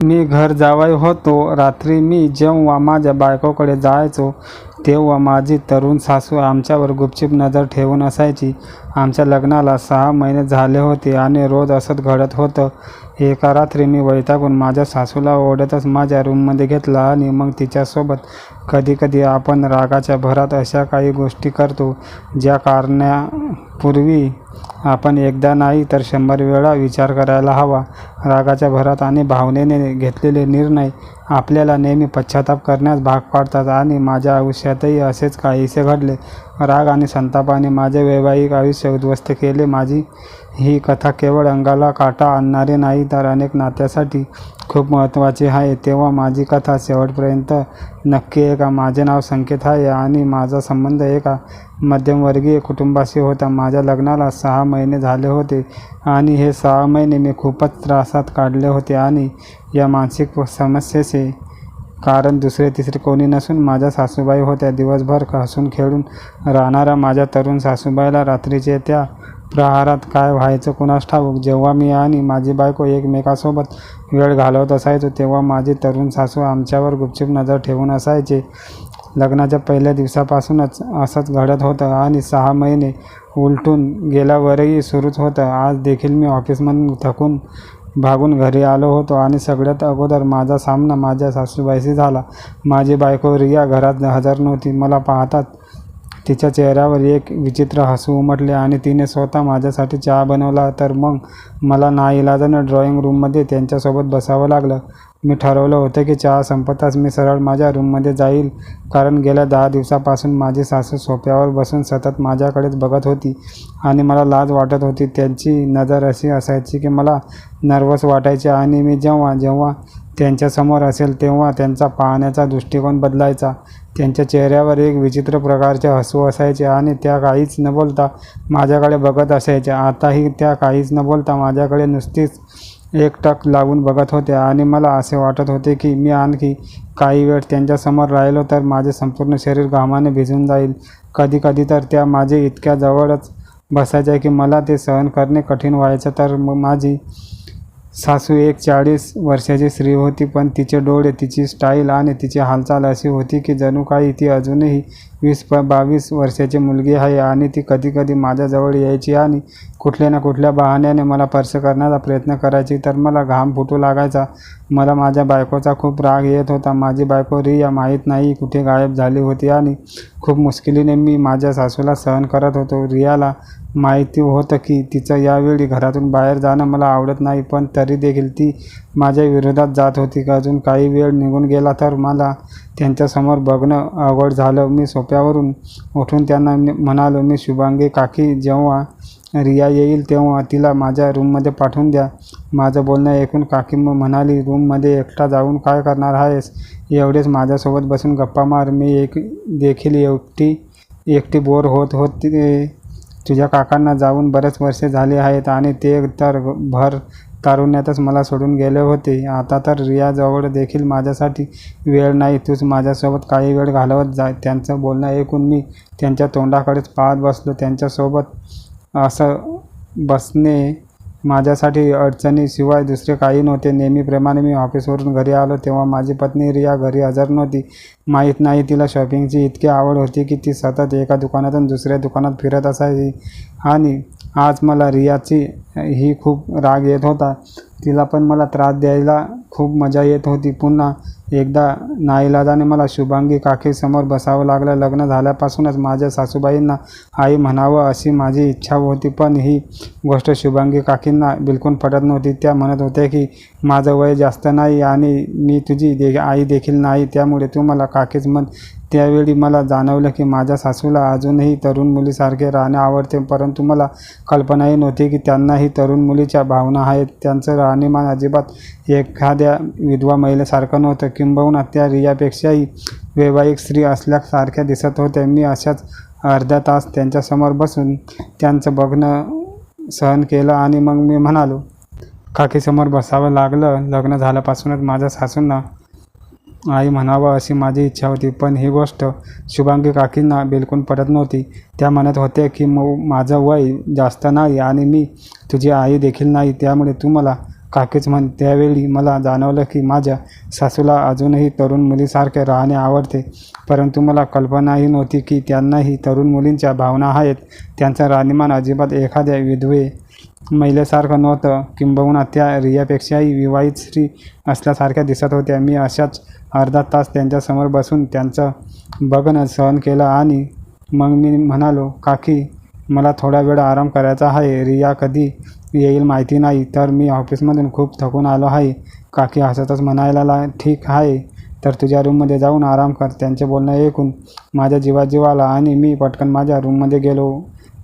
मी घर जावई होतो रात्री मी जेव्हा माझ्या बायकोकडे जायचो तेव्हा माझी तरुण सासू आमच्यावर गुपचूप नजर ठेवून असायची. आमच्या लग्नाला सहा महिने झाले होते आणि रोज असंच घडत होतं. एका रात्री मी वैतागून माझ्या सासूला ओढतच माझ्या रूममध्ये घेतला आणि मग तिच्यासोबत कधीकधी आपण रागाच्या भरात अशा काही गोष्टी करतो ज्या करण्यापूर्वी आपण एकदा नाही तर शंभर वेळा विचार करायला हवा. रागाच्या भरात आणि भावनेने घेतलेले निर्णय आपल्याला नेहमी पश्चाताप करण्यास भाग पाडतात आणि माझ्या आयुष्यातही असेच काहीसे घडले. राग आणि संतापाने माझे वैवाहिक आयुष्य उद्ध्वस्त केले. माझी ही कथा केवळ अंगाला काटा आणणारी नाही तर अनेक नात्यासाठी खूप महत्त्वाची आहे. तेव्हा माझी कथा शेवटपर्यंत नक्की ऐका. माझे नाव संकेत आहे आणि माझा संबंध एका मध्यमवर्गीय कुटुंबाशी होता. माझ्या लग्नाला सहा महिने झाले होते आणि हे सहा महिने मी खूपच त्रासात काढले होते आणि या मानसिक समस्येचे कारण दुसरे तिसरे कोणी नसून माझ्या सासूबाई होत्या. दिवसभर हसून खेळून राहणाऱ्या माझ्या तरुण सासूबाईला रात्रीचे त्या प्रहारात काय व्हायचं कुणास ठाऊक? जेव्हा मी आणि माझी बायको एकमेकासोबत वेळ घालवत असायचो तेव्हा माझी तरुण सासू आमच्यावर गुपचूप नजर ठेवून असायचे. लग्नाच्या पहिल्या दिवसापासूनच असंच घडत होतं आणि सहा महिने उलटून गेल्यावरही सुरूच होतं. आज देखील मी ऑफिसमधून थकून भागून घरी आलो होतो आणि सगळ्यात अगोदर माझा सामना माझ्या सासूबाईशी झाला. माझी बायको रिया घरात हजर नव्हती. मला पाहताच तिच्या चेहऱ्यावर एक विचित्र हसू उमटले आणि तिने स्वतः माझ्यासाठी चहा बनवला. तर मग मला नाईलाजानं ड्रॉइंग रूममध्ये त्यांच्यासोबत बसावं लागलं. मी ठरवलं होतं की चहा संपताच मी सरळ माझ्या रूममध्ये जाईल. कारण गेल्या दहा दिवसापासून माझी सासू सोप्यावर बसून सतत माझ्याकडेच बघत होती आणि मला लाज वाटत होती. त्यांची नजर अशी असायची की मला नर्वस वाटायचे आणि मी जेव्हा जेव्हा त्यांच्यासमोर असेल तेव्हा त्यांचा पाहण्याचा दृष्टिकोन बदलायचा. त्यांच्या चेहऱ्यावर एक विचित्र प्रकारचे हसू असायचे आणि त्या काहीच न बोलता माझ्याकडे बघत असायच्या आताही त्या काहीच न बोलता माझ्याकडे नुसतीच एकटक लावून बघत होत्या आणि मला असे वाटत होते की मी आणखी काही वेळ त्यांच्यासमोर राहिलो तर माझे संपूर्ण शरीर घामाने भिजून जाईल. कधीकधी तर त्या माझे इतक्या जवळच बसायच्या की मला ते सहन करणे कठीण व्हायचं. तर मग माझी सासू एक चाळीस वर्षाची स्त्री होती पण तिचे डोळे तिची स्टाईल आणि तिची हालचाल अशी होती की जणू काही ती अजूनही वीस प बावीस वर्षाची मुलगी आहे आणि ती कधीकधी माझ्याजवळ यायची आणि कुठल्या ना कुठल्या बहाण्याने मला स्पर्श करण्याचा प्रयत्न करायची. तर मला घाम फुटू लागायचा. मला माझ्या बायकोचा खूप राग येत होता. माझी बायको रिया माहीत नाही कुठे गायब झाली होती आणि खूप मुश्किलीने मी माझ्या सासूला सहन करत होतो. रियाला माहिती होतं की तिचं यावेळी घरातून बाहेर जाणं मला आवडत नाही पण तरी देखील ती माझ्या विरोधात जात होती. का अजून काही वेळ निघून गेला तर मला त्यांच्यासमोर बघणं अवघड झालं. मी सोप्यावरून उठून त्यांना म्हणालो मी शुभांगी काकी जेव्हा रिया येईल तेव्हा तिला माझ्या रूममध्ये पाठवून द्या. माझं बोलणं ऐकून काकी मग म्हणाली रूममध्ये एकटा जाऊन काय करणार आहेस? एवढेच माझ्यासोबत बसून गप्पा मार. मी एक देखील एकटी एकटी बोर होत होती. तुझ्या काकांना जाऊन बरेच वर्षे झाली आहेत आणि ते तर भर तारुण्यातच मला सोडून गेले होते. आता तर रियाजवळ देखील माझ्यासाठी वेळ नाही. तूच माझ्यासोबत काही वेळ घालवत जा. त्यांचं बोलणं ऐकून मी त्यांच्या तोंडाकडेच पाहत बसलो. त्यांच्यासोबत असं बसणे माझ्यासाठी अडचणीशिवाय दुसरे काही नव्हते. नेहमीप्रमाणे मी ऑफिसवरून घरी आलो तेव्हा माझी पत्नी रिया घरी हजर नव्हती. माहीत नाही तिला शॉपिंगची इतकी आवड होती की ती सतत एका दुकानातून दुसऱ्या दुकानात फिरत असायची. आणि आज मला रियाची ही खूप राग येत होता. तिला पण मला त्रास द्यायला खूप मजा येत होती. पुन्हा एकदा नाईलाजाने मला शुभांगी काकीसमोर बसावं लागलं. लग्न झाल्यापासूनच माझ्या सासूबाईंना आई म्हणावं अशी माझी इच्छा होती. पण ही गोष्ट शुभांगी काकींना बिलकुल पटत नव्हती. त्या म्हणत होत्या की माझं वय जास्त नाही आणि मी तुझी दे आई देखील नाही. त्यामुळे तू मला काकीच म्हण त्यावेळी मला जाणवलं की माझ्या सासूला अजूनही तरुण मुलीसारखे राहणे आवडते परंतु मला कल्पनाही नव्हती की त्यांनाही तरुण मुलीच्या भावना आहेत. त्यांचं राहणीमान अजिबात एखाद्या विधवा महिलेसारखं नव्हतं. किंबहुना त्या रियापेक्षाही वैवाहिक स्त्री असल्यासारख्या दिसत होत्या. मी अशाच अर्ध्या तास त्यांच्यासमोर बसून त्यांचं बघणं सहन केलं आणि मग मी म्हणालो काकीसमोर बसावं लागलं. लग्न झाल्यापासूनच माझ्या सासूंना आई म्हणावं अशी माझी इच्छा होती पण ही गोष्ट शुभांगी काकींना बिलकुल पटत नव्हती. त्या म्हणत होत्या की मग माझं वय जास्त नाही आणि मी तुझी आई देखील नाही त्यामुळे तू मला काकीच म्हण. त्यावेळी मला जाणवलं की माझ्या सासूला अजूनही तरुण मुलीसारखे राहणे आवडते परंतु मला कल्पनाही नव्हती की त्यांनाही तरुण मुलींच्या भावना आहेत. त्यांचं राहणीमान अजिबात एखाद्या विधवे महिलेसारखं नव्हतं. किंबहुना त्या रियापेक्षाही विवाहित स्त्री असल्यासारख्या दिसत होत्या. मी अशाच अर्धा तास त्यांच्यासमोर बसून त्यांचं बघणं सहन केलं आणि मग मी म्हणालो काकी मला थोडा वेळ आराम करायचा आहे. रिया कधी येईल माहिती नाही तर मी ऑफिसमधून खूप थकून आलो आहे. काकी हसतच म्हणायला ला ठीक आहे तर तुझ्या रूममध्ये जाऊन आराम कर. त्यांचे बोलणं ऐकून माझ्या जीवाजीवाला आणि मी पटकन माझ्या रूममध्ये गेलो.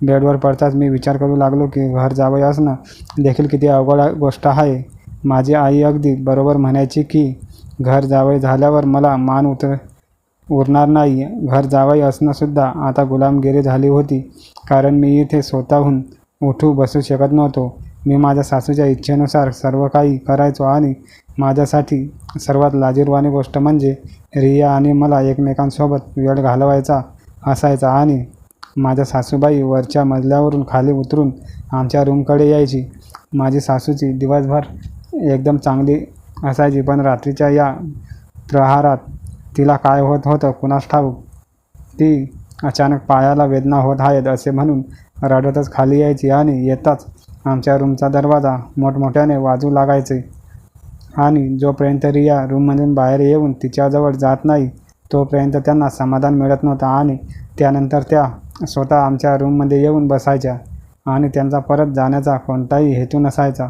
बेडवर पडताच मी विचार करू लागलो की घर जावं असणं देखील किती अवघड गोष्ट आहे. माझी आई अगदी बरोबर म्हणायची की घर जावई झाल्यावर मला मान उतर उरणार नाही. घर जावई असणंसुद्धा आता गुलामगिरी झाली होती. कारण मी इथे स्वतःहून उठू बसू शकत नव्हतो. मी माझ्या सासूच्या इच्छेनुसार सर्व काही करायचो आणि माझ्यासाठी सर्वात लाजीरवाणी गोष्ट म्हणजे रिया आणि मला एकमेकांसोबत वेळ घालवायचा असायचा आणि माझ्या सासूबाई वरच्या मजल्यावरून खाली उतरून आमच्या रूमकडे यायची. माझी सासूची दिवसभर एकदम चांगली असायची पण रात्रीच्या या प्रहारात तिला काय होत होतं कुणास ठाऊक? ती अचानक पायाला वेदना होत आहेत असे म्हणून रडतच खाली यायची आणि येताच आमच्या रूमचा दरवाजा मोठमोठ्याने वाजू लागायचे. आणि जोपर्यंत रिया रूममधून बाहेर येऊन तिच्याजवळ जात नाही तोपर्यंत त्यांना समाधान मिळत नव्हतं आणि त्यानंतर त्या स्वतः आमच्या रूममध्ये येऊन बसायच्या आणि त्यांचा परत जाण्याचा कोणताही हेतू नसायचा.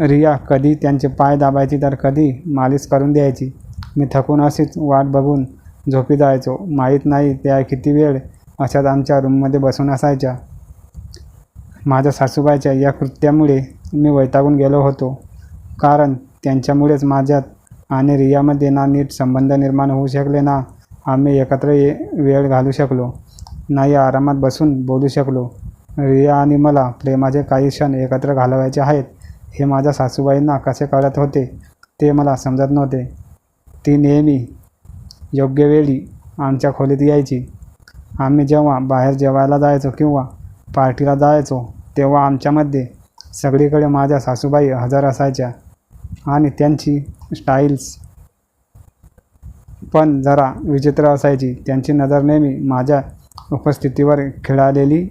रिया कधी त्यांचे पाय दाबायची तर कधी मालिश करून द्यायची. मी थकून अशीच वाट बघून झोपी जायचो. माहीत नाही त्या किती वेळ अशाच आमच्या रूममध्ये बसून असायच्या. माझ्या सासूबाईच्या या कृत्यामुळे मी वैतागून गेलो होतो. कारण त्यांच्यामुळेच माझ्यात आणि रियामध्ये ना नीट संबंध निर्माण होऊ शकले ना आम्ही एकत्र ये वेळ घालू शकलो. नाही आरामात बसून बोलू शकलो. रिया आणि मला प्रेमाचे काही क्षण एकत्र घालवायचे आहेत. हे माझ्या सासूबाईंना कसे कळत होते. ते मला समजत नव्हते. ती नेहमी योग्य वेळी आमच्या खोलीत यायची. आम्ही जेव्हा बाहेर जेवायला जायचो किंवा पार्टीला जायचो तेव्हा आमच्यामध्ये सगळीकडे माझ्या सासूबाई हजर असायच्या आणि त्यांची स्टाईल्स पण जरा विचित्र असायची. त्यांची नजर नेहमी माझ्या उपस्थितीवर खिळालेली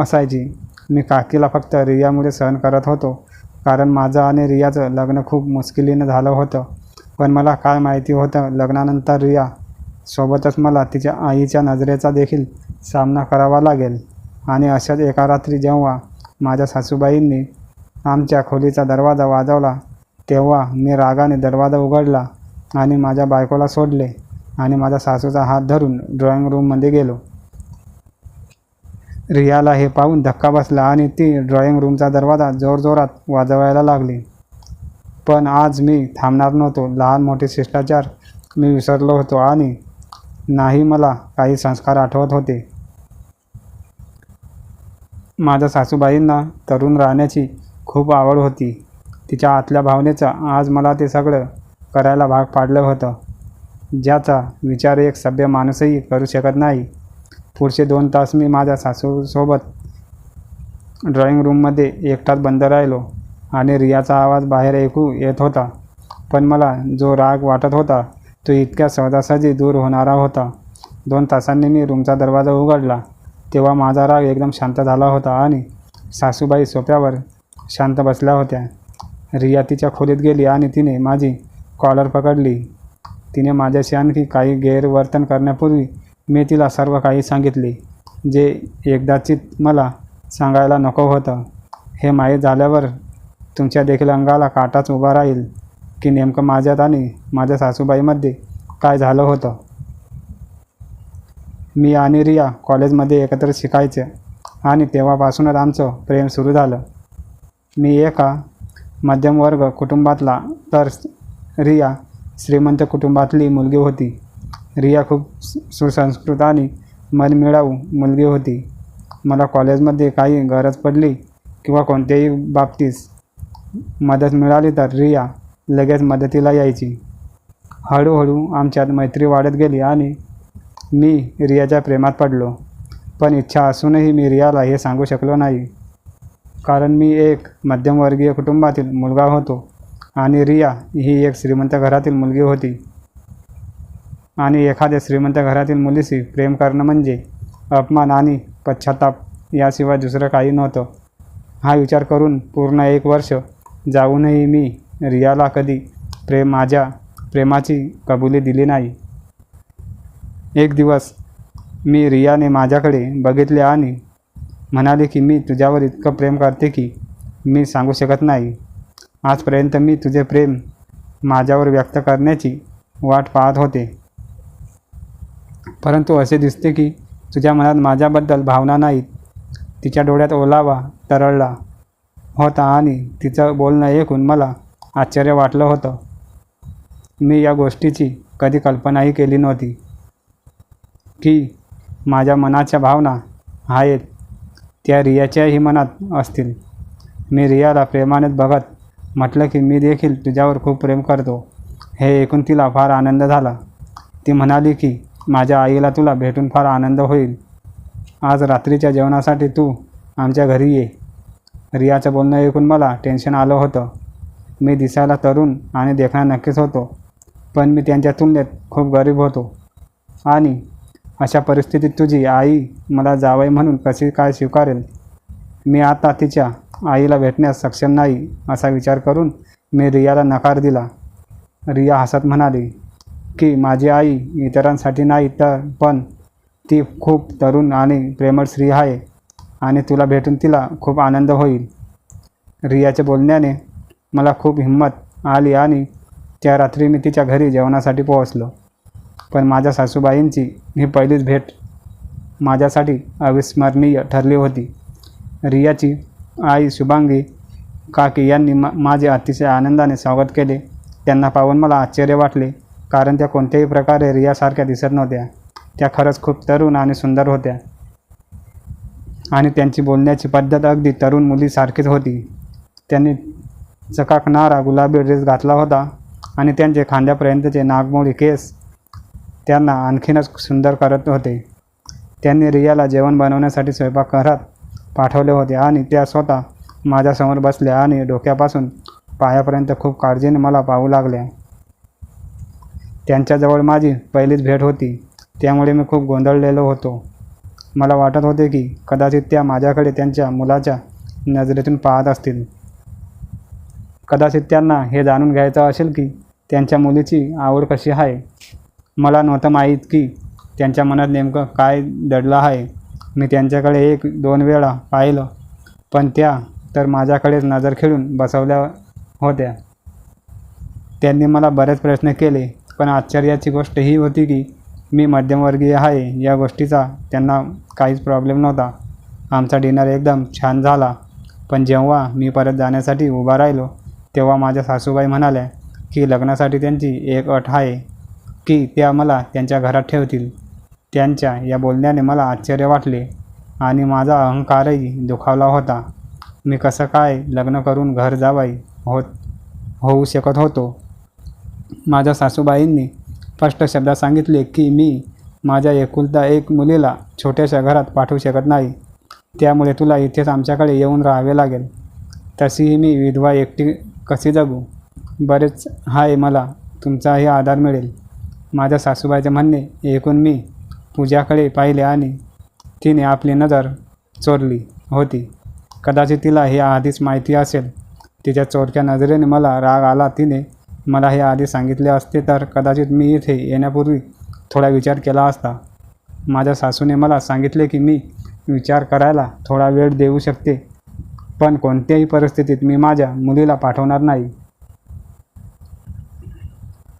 असायची. मी काकीला फक्त रियामुळे सहन करत होतो. कारण माझं आणि रियाचं लग्न खूप मुश्किलीनं झालं होतं. पण मला काय माहिती होतं लग्नानंतर रिया सोबतच मला तिच्या आईच्या नजरेचा देखील सामना करावा लागेल. आणि अशाच एका रात्री जेव्हा माझ्या सासूबाईंनी आमच्या खोलीचा दरवाजा वाजवला तेव्हा मी रागाने दरवाजा उघडला आणि माझ्या बायकोला सोडले आणि माझ्या सासूचा हात धरून ड्रॉइंग रूममध्ये गेलो. रियाला हे पाहून धक्का बसला आणि ती ड्रॉइंग रूमचा दरवाजा जोरजोरात वाजवायला लागली. पण आज मी थांबणार नव्हतो. लहान मोठे शिष्टाचार मी विसरलो होतो आणि नाही मला काही संस्कार आठवत होते. माझ्या सासूबाईंना तरुण राहण्याची खूप आवड होती. तिच्या आतल्या भावनेचं आज मला ते सगळं करायला भाग पाडलं होतं. ज्याचा विचार एक सभ्य माणूसही करू शकत नाही. पुढचे दोन तास मी माझ्या सासूसोबत ड्रॉइंग रूममध्ये एकटाच बंद राहिलो आणि रियाचा आवाज बाहेर ऐकू येत होता. पण मला जो राग वाटत होता तो इतक्या सहजासहजी दूर होणारा होता. दोन तासांनी मी रूमचा दरवाजा उघडला. तेव्हा माझा राग एकदम शांत झाला होता आणि सासूबाई सोप्यावर शांत बसल्या होत्या. रिया तिच्या खोलीत गेली आणि तिने माझी कॉलर पकडली. तिने माझ्याशी आणखी काही गैरवर्तन करण्यापूर्वी मी तिला सर्व काही सांगितले जे एकदाचित मला सांगायला नको होतं. हे माहीत झाल्यावर तुमच्या देखील अंगाला काटाच उभा राहील की नेमकं माझ्यात आणि माझ्या सासूबाईमध्ये काय झालं होतं? मी आणि रिया कॉलेजमध्ये एकत्र शिकायचे आणि तेव्हापासूनच आमचं प्रेम सुरू झालं. मी एका मध्यमवर्ग कुटुंबातला तर रिया श्रीमंत कुटुंबातली मुलगी होती. रिया खूप सुसंस्कृत आणि मनमिळाऊ मुलगी होती. मला कॉलेजमध्ये काही गरज पडली किंवा कोणत्याही बाबतीस मदत मिळाली तर रिया लगेच मदतीला यायची. हळूहळू आमच्यात मैत्री वाढत गेली आणि मी रियाच्या प्रेमात पडलो. पण इच्छा असूनही मी रियाला हे सांगू शकलो नाही. कारण मी एक मध्यमवर्गीय कुटुंबातील मुलगा होतो आणि रिया ही एक श्रीमंत घरातील मुलगी होती. आणि एखाद्या श्रीमंत घरातील मुलीशी प्रेम करणं म्हणजे अपमान आणि पश्चाताप याशिवाय दुसरं काही नव्हतं. हा विचार करून पूर्ण एक वर्ष जाऊनही मी रियाला कधी प्रेम माझ्या प्रेमाची कबुली दिली नाही. एक दिवस मी रियाने माझ्याकडे बघितले आणि म्हणाले की मी तुझ्यावर इतकं प्रेम करते की मी सांगू शकत नाही. आजपर्यंत मी तुझे प्रेम माझ्यावर व्यक्त करण्याची वाट पाहत होते. परंतु असे दिसते की तुझ्या मनात माझ्याबद्दल भावना नाहीत. तिच्या डोळ्यात ओलावा तरळला होता आणि तिचं बोलणं ऐकून मला आश्चर्य वाटलं होतं. मी या गोष्टीची कधी कल्पनाही केली नव्हती की माझ्या मनाच्या भावना आहेत. त्या रियाच्याही मनात असतील. मी रियाला प्रेमानेच बघत म्हटलं की मी देखील तुझ्यावर खूप प्रेम करतो. हे ऐकून तिला फार आनंद झाला. ती म्हणाली की माझ्या आईला तुला भेटून फार आनंद होईल. आज रात्रीच्या जेवणासाठी तू आमच्या घरी ये. रियाचं बोलणं ऐकून मला टेन्शन आलं होतं. मी दिसायला तरुण आणि देखणा नक्कीच होतो पण मी त्यांच्या तुलनेत खूप गरीब होतो. आणि अशा परिस्थितीत तुझी आई मला जावई म्हणून कशी काय स्वीकारेल? मी आता तिच्या आईला भेटण्यास सक्षम नाही असा विचार करून मी रियाला नकार दिला. रिया हसत म्हणाली की माझी आई इतरांसाठी नाही तर पण ती खूप तरुण आणि प्रेमळ स्त्री आहे आणि तुला भेटून तिला खूप आनंद होईल. रियाच्या बोलण्याने मला खूप हिंमत आली आणि त्या रात्री मी तिच्या घरी जेवणासाठी पोहोचलो. पण माझ्या सासूबाईंची ही पहिलीच भेट माझ्यासाठी अविस्मरणीय ठरली होती. रियाची आई शुभांगी काकी यांनी मा माझे अतिशय आनंदाने स्वागत केले. त्यांना पाहून मला आश्चर्य वाटले. कारण त्या कोणत्याही प्रकारे रियासारख्या दिसत नव्हत्या. त्या खरंच खूप तरुण आणि सुंदर होत्या. आणि त्यांची बोलण्याची पद्धत अगदी तरुण मुलीसारखीच होती. त्यांनी चकाकणारा गुलाबी ड्रेस घातला होता आणि त्यांचे खांद्यापर्यंतचे नागमोळी केस त्यांना आणखीनच सुंदर करत होते. त्यांनी रियाला जेवण बनवण्यासाठी स्वयंपाकघरात पाठवले होते आणि त्या स्वतः माझ्यासमोर बसल्या आणि डोक्यापासून पायापर्यंत खूप काळजीने मला पाहू लागल्या. त्यांच्याजवळ माझी पहिलीच भेट होती. त्यामुळे मी खूप गोंधळलेलो होतो. मला वाटत होते की कदाचित त्या माझ्याकडे त्यांच्या मुलाच्या नजरेतून पाहत असतील. कदाचित त्यांना हे जाणून घ्यायचं असेल की त्यांच्या मुलीची आवड कशी आहे. मला नव्हतं माहीत की त्यांच्या मनात नेमकं काय दडलं आहे. मी त्यांच्याकडे एक दोन वेळा पाहिलं पण त्या तर माझ्याकडेच नजर खेळून बसवल्या होत्या. त्यांनी मला बरेच प्रश्न केले. पण आश्चर्याची गोष्ट ही होती की मी मध्यमवर्गीय आहे या गोष्टीचा त्यांना काहीच प्रॉब्लेम नव्हता. आमचा डिनर एकदम छान झाला. पण जेव्हा मी परत जाण्यासाठी उभा राहिलो तेव्हा माझ्या सासूबाई म्हणाल्या की लग्नासाठी त्यांची एक अट आहे की त्या मला त्यांच्या घरात ठेवतील. त्यांच्या या बोलण्याने मला आश्चर्य वाटले आणि माझा अहंकारही दुखावला होता. मी कसं काय लग्न करून घर जावाई होत होऊ शकत होतो? माझ्या सासूबाईंनी स्पष्ट शब्दात सांगितले की मी माझ्या एकुलता एक मुलीला छोट्याशा घरात पाठवू शकत नाही. त्यामुळे तुला इथेच आमच्याकडे येऊन राहावे लागेल. तशीही मी विधवा एकटी कशी जगू? बरेच आहे मला तुमचाही आधार मिळेल. माझ्या सासूबाईचे म्हणणे ऐकून मी पूजाकडे पाहिले आणि तिने आपली नजर चोरली होती. कदाचित तिला हे आधीच माहिती असेल. तिच्या चोरक्या नजरेने मला राग आला तिने मला हे आधी सांगितले असते तर कदाचित मी इथे येण्यापूर्वी थोडा विचार केला असता. माझ्या सासूने मला सांगितले की मी विचार करायला थोडा वेळ देऊ शकते पण कोणत्याही परिस्थितीत मी माझ्या मुलीला पाठवणार नाही.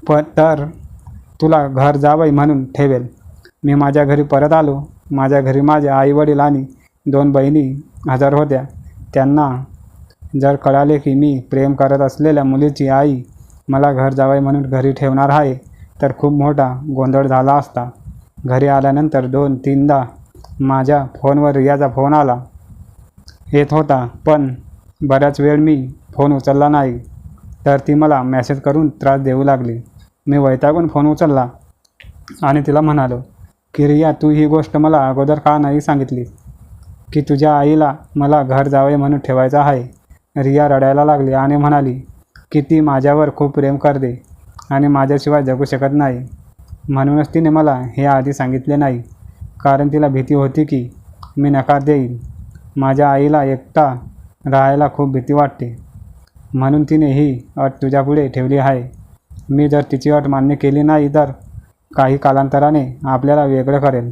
पण तर तुला घर जावई म्हणून ठेवेल. मी माझ्या घरी परत आलो. माझ्या घरी माझे आई वडील आणि दोन बहिणी हजर होत्या. त्यांना जर कळाले की मी प्रेम करत असलेल्या मुलीची आई मला घर जावई म्हणून घरी ठेवणार आहे तर खूप मोठा गोंधळ झाला असता. घरी आल्यानंतर दोन तीनदा माझ्या फोनवर रियाचा फोन आला. येत होता पण बऱ्याच वेळ मी फोन उचलला नाही तर ती मला मेसेज करून त्रास देऊ लागली. मी वैतागून फोन उचलला आणि तिला म्हणालो की रिया तू ही गोष्ट मला अगोदर का नाही सांगितली? की तुझ्या आईला मला घर जावे म्हणून ठेवायचं आहे? रिया रडायला लागली आणि म्हणाली की ती माझ्यावर खूप प्रेम करते आणि माझ्याशिवाय जगू शकत नाही. म्हणूनच तिने मला हे आधी सांगितले नाही. कारण तिला भीती होती की मी नकार देईल माझ्या आईला एकटा राहायला खूप भीती वाटते. म्हणून तिने ही अट तुझ्यापुढे ठेवली आहे. मी जर तिची अट मान्य केली नाही तर काही कालांतराने आपल्याला वेगळं करेल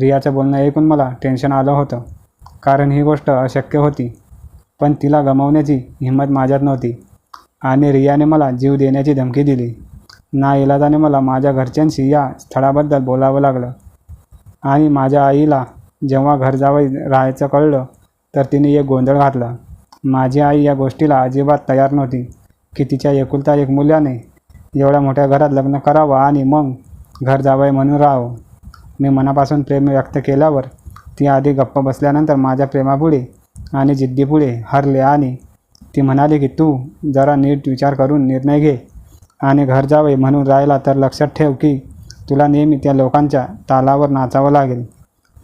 रियाचं बोलणं ऐकून मला टेन्शन आलं होतं. कारण ही गोष्ट अशक्य होती. पण तिला गमावण्याची हिंमत माझ्यात नव्हती. आणि रियाने मला जीव देण्याची धमकी दिली. ना इलाजाने मला माझ्या घरच्यांशी या स्थळाबद्दल बोलावं लागलं. आणि माझ्या आईला जेव्हा घर जावं राहायचं कळलं तर तिने एक गोंधळ घातला. माझी आई या गोष्टीला अजिबात तयार नव्हती की तिच्या एकुलता एक मुलाने एवढ्या मोठ्या घरात लग्न करावं आणि मग घर जावं म्हणून राहावं. मी मनापासून प्रेम व्यक्त केल्यावर ती आधी गप्प बसल्यानंतर माझ्या प्रेमापुढे आणि जिद्दीपुढे हरले आणि ती म्हणाली की तू जरा नीट विचार करून निर्णय घे आणि घर जावे म्हणून राहिला तर लक्षात ठेव की तुला नेहमी त्या लोकांच्या तालावर नाचावं लागेल.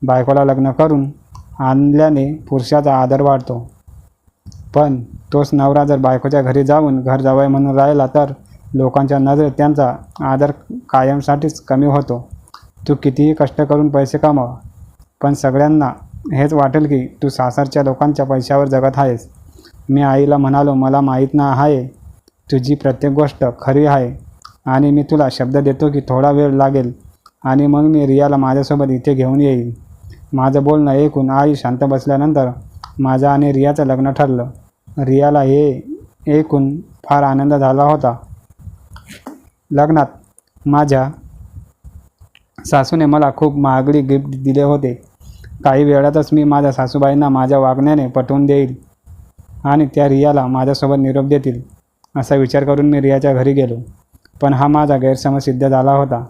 बायकोला लग्न करून आणल्याने पुरुषाचा आदर वाढतो. पण तोच नवरा जर बायकोच्या घरी जाऊन घर जावं म्हणून राहिला तर लोकांच्या नजरेत त्यांचा आदर कायमसाठीच कमी होतो. तू कितीही कष्ट करून पैसे कमाव पण सगळ्यांना हेच वाटेल की तू सासरच्या लोकांच्या पैशावर जगत आहेस. मी आईला म्हणालो मला माहीत ना आहे तुझी प्रत्येक गोष्ट खरी आहे आणि मी तुला शब्द देतो की थोडा वेळ लागेल आणि मग मी रियाला माझ्यासोबत इथे घेऊन येईल. माझं बोलणं ऐकून आई शांत बसल्यानंतर माझं आणि रियाचं लग्न ठरलं. रियाला हे ऐकून फार आनंद झाला होता. लग्नात माझ्या सासूने मला खूप महागडी गिफ्ट दिले होते. काही वेळातच मी माझ्या सासूबाईंना माझ्या वागण्याने पटवून देईल. आणि त्या रियाला माझ्यासोबत निरोप देतील असा विचार करून मी रियाच्या घरी गेलो. पण हा माझा गैरसमज सिद्ध झाला होता.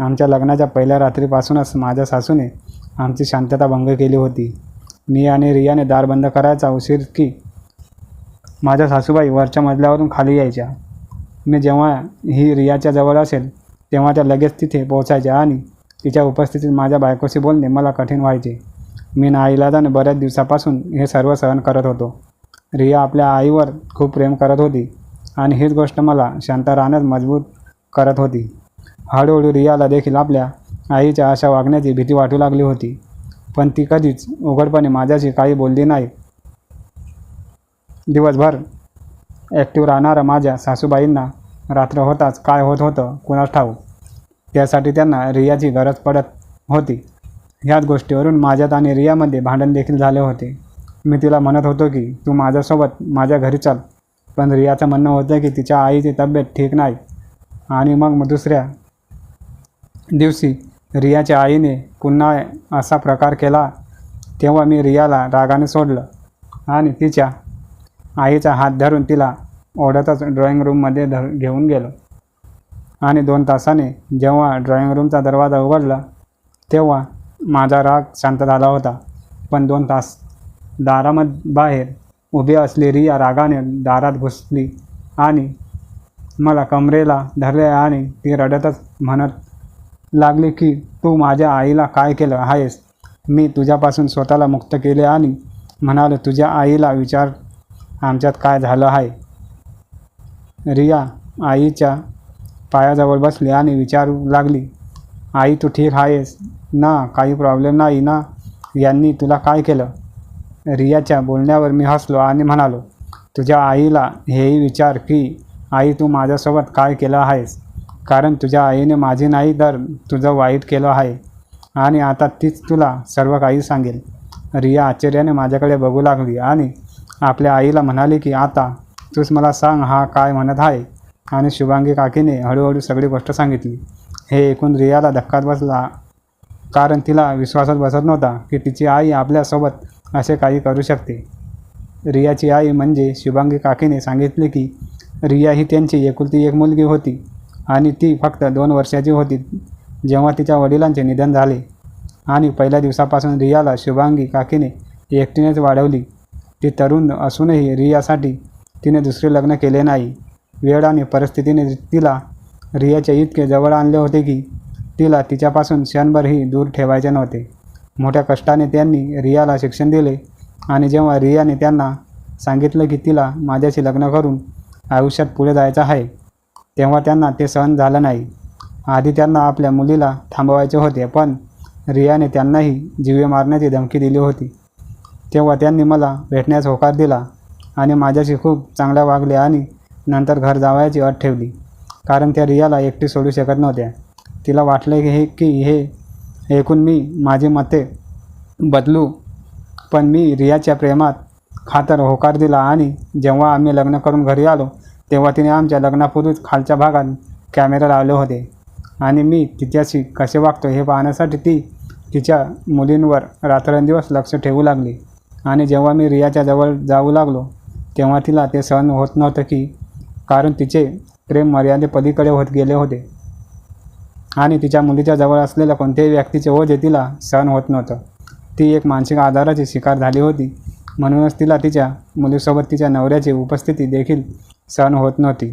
आमच्या लग्नाच्या पहिल्या रात्रीपासूनच माझ्या सासूने आमची शांतता भंग केली होती. मी आणि रियाने दार बंद करायचा उशीर की माझ्या सासूबाई वरच्या मजल्यावरून खाली यायच्या. मी जेव्हा ही रियाच्या जवळ असेल तेव्हा त्या लगेच तिथे पोहोचायच्या आणि तिच्या उपस्थितीत माझ्या बायकोशी बोलणे मला कठीण व्हायचे. मी नाईलाजाने बऱ्याच दिवसापासून हे सर्व सहन करत होतो. रिया आपल्या आईवर खूप प्रेम करत होती आणि हीच गोष्ट मला शांत राहण्यात मजबूत करत होती. हळूहळू रियाला देखील आपल्या आईच्या अशा वागण्याची भीती वाटू लागली होती. पण ती कधीच उघडपणे माझ्याशी काही बोलली नाही. दिवसभर ॲक्टिव्ह राहणाऱ्या माझ्या सासूबाईंना रात्र होताच काय होत होतं कुणास ठाऊक? त्यासाठी त्यांना रियाची गरज पडत होती. ह्याच गोष्टीवरून माझ्यात आणि रियामध्ये भांडण देखील झाले होते. मी तिला म्हणत होतो की तू माझ्यासोबत माझ्या घरी चल. पण रियाचं म्हणणं होतं की तिच्या आईची तब्येत ठीक नाही. आणि मग मग दुसऱ्या दिवशी रियाच्या आईने पुन्हा असा प्रकार केला तेव्हा मी रियाला रागाने सोडलं आणि तिच्या आईचा हात धरून तिला ओढतच ड्रॉइंग रूममध्ये धर घेऊन गेलो. आणि दोन तासाने जेव्हा ड्रॉइंग रूमचा दरवाजा उघडला तेव्हा माझा राग शांत झाला होता. पण दोन तास दारामध बाहेर उभी असली रिया रागाने दारात घुसली आणि मला कमरेला धरले आणि ती रडतच म्हणत लागली की तू माझ्या आईला काय केलं आहेस? मी तुझ्यापासून स्वतःला मुक्त केले आणि म्हणालो तुझ्या आईला विचार आमच्यात काय झालं आहे रिया आईच्या पायाजवळ बसली आणि विचारू लागली आई तू ठीक आहेस? ना काही प्रॉब्लेम नाही ना? यांनी तुला काय केलं? रियाच्या बोलण्यावर मी हसलो आणि म्हणालो तुझ्या आईला हेही विचार की आई तू माझ्यासोबत काय केलं आहेस? कारण तुझ्या आईने माझी नाही तर तुझं वाईट केलं आहे. आणि आता तीच तुला सर्व काही सांगेल. रिया आश्चर्याने माझ्याकडे बघू लागली आणि आपल्या आईला म्हणाली की आता तूच मला सांग हा काय म्हणत आहे. आणि शुभांगी काकीने हळूहळू सगळी गोष्ट सांगितली. हे ऐकून रियाला धक्कात बसला कारण तिला विश्वासात बसत नव्हता की तिची आई आपल्यासोबत असे काही करू शकते. रियाची आई म्हणजे शुभांगी काकीने सांगितले की रिया ही त्यांची एकुलती एक मुलगी होती आणि ती फक्त दोन वर्षाची होती जेव्हा तिच्या वडिलांचे निधन झाले. आणि पहिल्या दिवसापासून रियाला शुभांगी काकीने एकटीनेच वाढवली. ती तरुण असूनही रियासाठी तिने दुसरे लग्न केले नाही. वेळ आणि परिस्थितीने तिला रियाच्या इतके जवळ आणले होते की तिला तिच्यापासून क्षणभरही दूर ठेवायचे नव्हते. मोठ्या कष्टाने त्यांनी रियाला शिक्षण दिले. आणि जेव्हा रियाने त्यांना सांगितलं की तिला माझ्याशी लग्न करून आयुष्यात पुढे जायचं आहे तेव्हा त्यांना ते सहन झालं नाही. आधी त्यांना आपल्या मुलीला थांबवायचे होते पण रियाने त्यांनाही जीवे मारण्याची धमकी दिली होती. तेव्हा त्यांनी मला भेटण्यास होकार दिला आणि माझ्याशी खूप चांगल्या वागले आणि नंतर घर जावयाची अट ठेवली. कारण त्या रियाला एकटी सोडू शकत नव्हत्या. तिला वाटले की हे की हे ऐकून मी माझी मते बदलू पण मी रियाच्या प्रेमात खातर होकार दिला आणि जेव्हा आम्ही लग्न करून घरी आलो तेव्हा तिने आमच्या लग्नापूर्वीच खालच्या भागात कॅमेरा लावले होते. आणि मी तिच्याशी कसे वागतो हे पाहण्यासाठी ती तिच्या मुलींवर रात्रंदिवस लक्ष ठेवू लागली. आणि जेव्हा मी रियाच्या जवळ जाऊ लागलो तेव्हा तिला ते सहन होत नव्हतं की कारण तिचे प्रेम मर्यादे पलीकडे होत गेले होते. आणि तिच्या मुलीच्या जवळ असलेल्या कोणत्याही व्यक्तीचे ओझे तिला सहन होत नव्हतं. ती एक मानसिक आजाराची शिकार झाली होती. म्हणूनच तिला तिच्या मुलीसोबत तिच्या नवऱ्याची उपस्थिती देखील सहन होत नव्हती.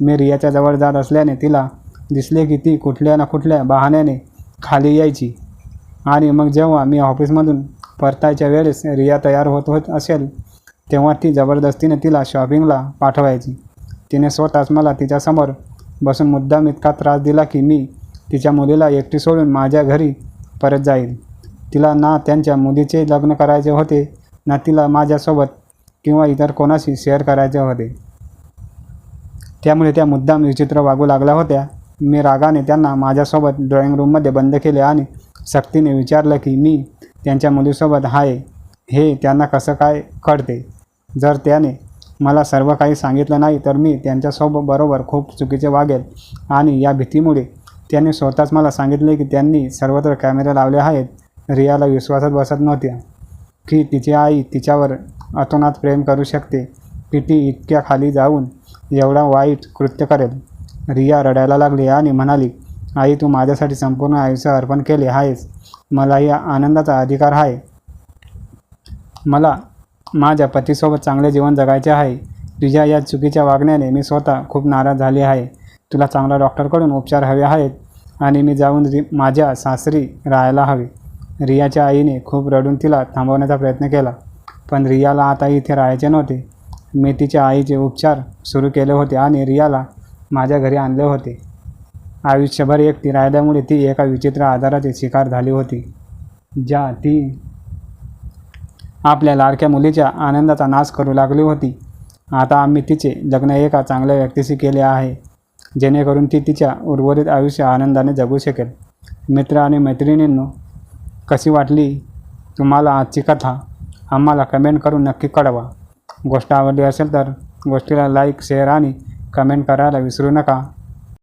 मी रियाच्या जवळ जात असल्याने तिला दिसले की ती कुठल्या ना कुठल्या बहाण्याने खाली यायची. आणि मग जेव्हा मी ऑफिसमधून परतायच्या वेळेस रिया तयार होत होत असेल तेव्हा ती जबरदस्तीने तिला शॉपिंगला पाठवायची. तिने स्वतःच मला तिच्यासमोर बसून मुद्दाम इतका त्रास दिला की मी तिच्या मुलीला एकटी सोडून माझ्या घरी परत जाईल. तिला ना त्यांच्या मुलीचे लग्न करायचे होते ना तिला माझ्यासोबत किंवा इतर कोणाशी शेअर करायचे होते. त्यामुळे त्या मुद्दाम विचित्र वागू लागल्या होत्या. मी रागाने त्यांना माझ्यासोबत ड्रॉइंग रूममध्ये बंद केले आणि सक्तीने विचारलं की मी त्यांच्या मुलीसोबत आहे. हे त्यांना कसं काय कळते? जर त्याने मला सर्व काही सांगितलं नाही तर मी त्यांच्यासोबत बरोबर खूप चुकीचे वागेल आणि या भीतीमुळे त्यांनी स्वतःच मला सांगितले की त्यांनी सर्वत्र कॅमेरे लावले आहेत. रियाला विश्वासात बसत नव्हत्या की तिची आई तिच्यावर अतोनात प्रेम करू शकते. की ती इतक्या खाली जाऊन एवढा वाईट कृत्य करेल. रिया रडायला लागली आणि म्हणाली आई तू माझ्यासाठी संपूर्ण आयुष्य अर्पण केले आहेस. मला या आनंदाचा अधिकार आहे. मला माझ्या पतीसोबत चांगले जीवन जगायचे आहे. तुझ्या या चुकीच्या वागण्याने मी स्वतः खूप नाराज झाले आहे. तुला चांगला डॉक्टरकडून उपचार हवे आहेत आणि मी जाऊन रि माझ्या सासरी राहायला हवे. रियाच्या आईने खूप रडून तिला थांबवण्याचा प्रयत्न केला. पण रियाला आता इथे राहायचे नव्हते. मी तिच्या आईचे उपचार सुरू केले होते आणि रियाला माझ्या घरी आणले होते. आयुष्यभर एकटी राहिल्यामुळे ती एका विचित्र आजाराची शिकार झाली होती ज्या ती आपल्या लाडक्या मुलीच्या आनंदाचा नाश करू लागली होती. आता आम्ही तिचे लग्न एका चांगल्या व्यक्तीशी केले आहे. जेणेकरून ती तिच्या उर्वरित आयुष्य आनंदाने जगू शकेल. मित्र आणि मैत्रिणींनो कशी वाटली तुम्हाला आजची कथा? आम्हाला कमेंट करून नक्की कळवा. गोष्ट आवडली असेल तर गोष्टीला लाईक शेअर आणि कमेंट करायला विसरू नका.